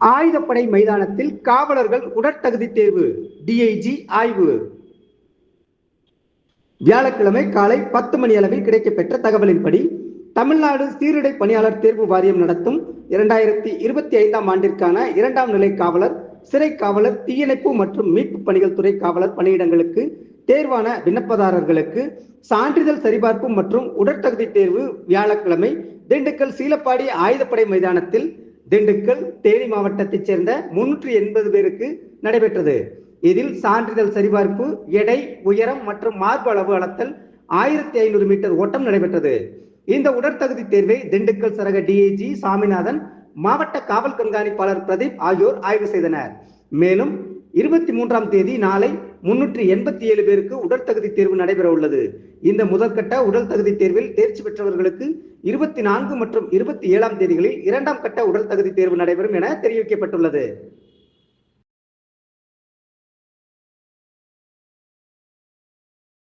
ஆயுதப்படை மைதானத்தில் காவலர்கள் உடற்தகுதி தேர்வு டிஐஜி ஆய்வு. வியாழக்கிழமை காலை பத்து மணி அளவில் கிடைக்கப்பெற்ற தகவலின்படி தமிழ்நாடு சீருடை பணியாளர் தேர்வு வாரியம் நடத்தும் இரண்டாயிரத்தி இருபத்தி ஐந்தாம் ஆண்டிற்கான இரண்டாம் நிலை காவலர் சிறை காவலர் தீயணைப்பு மற்றும் மீட்பு பணிகள் துறை காவலர் பணியிடங்களுக்கு தேர்வான விண்ணப்பதாரர்களுக்கு சான்றிதழ் சரிபார்ப்பு மற்றும் உடற்தகுதி தேர்வு வியாழக்கிழமை திண்டுக்கல் சீலப்பாடி ஆயுதப்படை மைதானத்தில் திண்டுக்கல் தேனி மாவட்டத்தைச் சேர்ந்த முன்னூற்றி எண்பது பேருக்கு நடைபெற்றது. இதில் சான்றிதழ் சரிபார்ப்பு எடை உயரம் மற்றும் மார்பு அளவு அளத்தல் ஆயிரத்தி ஐநூறு மீட்டர் ஓட்டம் நடைபெற்றது. இந்த உடற்தகுதி தேர்வை திண்டுக்கல் சரக டிஐஜி சாமிநாதன் மாவட்ட காவல் கண்காணிப்பாளர் பிரதீப் ஆகியோர் ஆய்வு செய்தனர். மேலும் இருபத்தி மூன்றாம் தேதி நாளை முன்னூற்றி எண்பத்தி ஏழு பேருக்கு உடற்தகுதி தேர்வு நடைபெற உள்ளது. இந்த முதற்கட்ட உடல் தகுதி தேர்வில் தேர்ச்சி பெற்றவர்களுக்கு இருபத்தி நான்கு மற்றும் இருபத்தி ஏழாம் தேதிகளில் இரண்டாம் கட்ட உடல் தகுதி தேர்வு நடைபெறும் என தெரிவிக்கப்பட்டுள்ளது.